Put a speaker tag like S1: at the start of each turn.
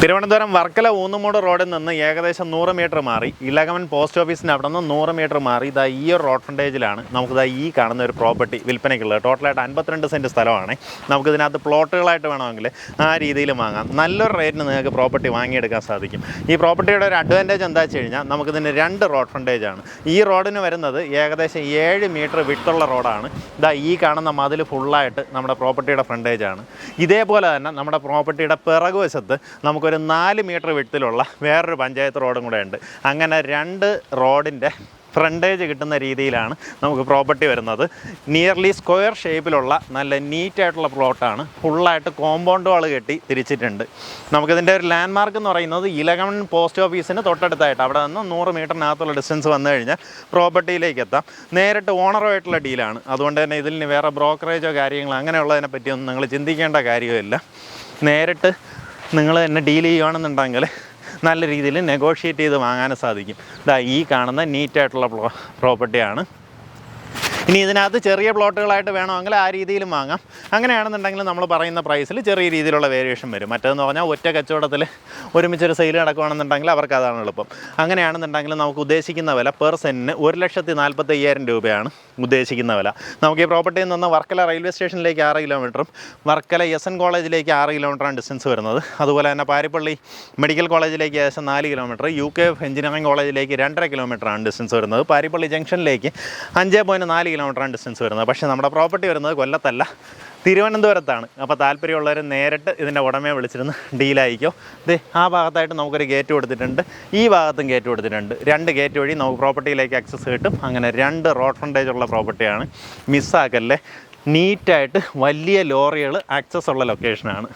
S1: തിരുവനന്തപുരം വർക്കല ഊന്നുമൂട് റോഡിൽ നിന്ന് ഏകദേശം നൂറ് മീറ്റർ മാറി. ഇലകമൻ പോസ്റ്റ് ഓഫീസിന് അവിടെ നിന്ന് നൂറ് മീറ്റർ മാറി. ഇതാ ഈ ഒരു റോഡ് ഫ്രണ്ടേജിലാണ് നമുക്കിതാ ഈ കാണുന്ന ഒരു പ്രോപ്പർട്ടി വിൽപ്പനയ്ക്കുള്ളത്. ടോട്ടലായിട്ട് അൻപത്തിരണ്ട് സെന്റ് സ്ഥലമാണ്. നമുക്കിതിനകത്ത് പ്ലോട്ടുകളായിട്ട് വേണമെങ്കിൽ ആ രീതിയിൽ വാങ്ങാം. നല്ലൊരു റേറ്റിന് നിങ്ങൾക്ക് പ്രോപ്പർട്ടി വാങ്ങിയെടുക്കാൻ സാധിക്കും. ഈ പ്രോപ്പർട്ടിയുടെ ഒരു അഡ്വാന്റേജ് എന്താ വെച്ച് കഴിഞ്ഞാൽ നമുക്കിതിന് രണ്ട് റോഡ് ഫ്രണ്ടേജാണ് ഈ റോഡിന് വരുന്നത് ഏകദേശം ഏഴ് മീറ്റർ വിട്ടുള്ള റോഡാണ്. ഇതാ ഈ കാണുന്ന മതിൽ ഫുള്ളായിട്ട് നമ്മുടെ പ്രോപ്പർട്ടിയുടെ ഫ്രണ്ടേജാണ് ഇതേപോലെ തന്നെ നമ്മുടെ പ്രോപ്പർട്ടിയുടെ പിറകുവശത്ത് നമുക്കൊരു നാല് മീറ്റർ വിട്ടിലുള്ള വേറൊരു പഞ്ചായത്ത് റോഡും കൂടെ ഉണ്ട്. അങ്ങനെ രണ്ട് റോഡിന്റെ ഫ്രണ്ടേജ് കിട്ടുന്ന രീതിയിലാണ് നമുക്ക് പ്രോപ്പർട്ടി വരുന്നത്. നിയർലി സ്ക്വയർ ഷേപ്പിലുള്ള നല്ല നീറ്റായിട്ടുള്ള പ്ലോട്ടാണ് ഫുള്ളായിട്ട് കോമ്പൗണ്ട് വാൾ കെട്ടി തിരിച്ചിട്ടുണ്ട്. നമുക്കിതിന്റെ ഒരു ലാൻഡ് മാർക്ക് എന്ന് പറയുന്നത് ഇലകമൺ പോസ്റ്റ് ഓഫീസിന് തൊട്ടടുത്തായിട്ട് അവിടെ നിന്ന് നൂറ് മീറ്ററിനകത്തുള്ള ഡിസ്റ്റൻസ് വന്നു കഴിഞ്ഞാൽ പ്രോപ്പർട്ടിയിലേക്ക് എത്താം. നേരിട്ട് ഓണറുമായിട്ടുള്ള ഡീലാണ് അതുകൊണ്ട് തന്നെ ഇതിൽ വേറെ ബ്രോക്കറേജോ കാര്യങ്ങളോ അങ്ങനെയുള്ളതിനെ പറ്റിയൊന്നും നിങ്ങൾ ചിന്തിക്കേണ്ട കാര്യമില്ല. നേരിട്ട് നിങ്ങൾ തന്നെ ഡീൽ ചെയ്യുകയാണെന്നുണ്ടെങ്കിൽ നല്ല രീതിയിൽ നെഗോഷിയേറ്റ് ചെയ്ത് വാങ്ങാനും സാധിക്കും. ഇതാ ഈ കാണുന്ന നീറ്റായിട്ടുള്ള പ്രോപ്പർട്ടിയാണ് ഇനി ഇതിനകത്ത് ചെറിയ പ്ലോട്ടുകളായിട്ട് വേണമെങ്കിൽ ആ രീതിയിലും വാങ്ങാം. അങ്ങനെയാണെന്നുണ്ടെങ്കിൽ നമ്മൾ പറയുന്ന പ്രൈസിൽ ചെറിയ രീതിയിലുള്ള വേരിയേഷൻ വരും. മറ്റേതെന്ന് പറഞ്ഞാൽ ഒറ്റ കച്ചവടത്തിൽ ഒരുമിച്ചൊരു സെയിൽ നടക്കുകയാണെന്നുണ്ടെങ്കിൽ അവർക്ക് അതാണ് എളുപ്പം. അങ്ങനെയാണെന്നുണ്ടെങ്കിൽ നമുക്ക് ഉദ്ദേശിക്കുന്ന വില പെർ സെന്റിന് ഒരു ലക്ഷത്തി നാൽപ്പത്തി അയ്യായിരം രൂപയാണ് ഉദ്ദേശിക്കുന്ന വില. നമുക്ക് ഈ പ്രോപ്പർട്ടിയിൽ നിന്ന് വർക്കല റെയിൽവേ സ്റ്റേഷനിലേക്ക് ആറ് കിലോമീറ്ററും വർക്കല എസ് എൻ കോളേജിലേക്ക് ആറ് കിലോമീറ്ററാണ് ഡിസ്റ്റൻസ് വരുന്നത്. അതുപോലെ തന്നെ പാരിപ്പള്ളി മെഡിക്കൽ കോളേജിലേക്ക് ഏകദേശം നാല് kilometre U K F engineering കോളേജിലേക്ക് രണ്ടര കിലോമീറ്ററാണ് ഡിസ്റ്റൻസ് വരുന്നത്. പാരിപ്പള്ളി ജംഗ്ഷനിലേക്ക് അഞ്ച് പോയിന്റ് നാല് കിലോമീറ്ററാണ് ഡിസ്റ്റൻസ് വരുന്നത്. പക്ഷേ നമ്മുടെ പ്രോപ്പർട്ടി വരുന്നത് കൊല്ലത്തല്ല. തിരുവനന്തപുരത്താണ്. അപ്പോൾ താല്പര്യമുള്ളവർ നേരിട്ട് ഇതിന്റെ ഉടമയെ വിളിച്ചിരുന്ന് ഡീലായിക്കോ ദേ ആ ഭാഗത്തായിട്ട് നമുക്കൊരു ഗേറ്റ് കൊടുത്തിട്ടുണ്ട്. ഈ ഭാഗത്തും ഗേറ്റ് കൊടുത്തിട്ടുണ്ട്. രണ്ട് ഗേറ്റ് വഴി നമുക്ക് പ്രോപ്പർട്ടിയിലേക്ക് ആക്സസ് കിട്ടും. അങ്ങനെ രണ്ട് റോഡ് ഫ്രണ്ടേജ് ഉള്ള പ്രോപ്പർട്ടിയാണ് മിസ്സാക്കല്ലേ നീറ്റായിട്ട് വലിയ ലോറികൾ ആക്സസ് ഉള്ള ലൊക്കേഷനാണ്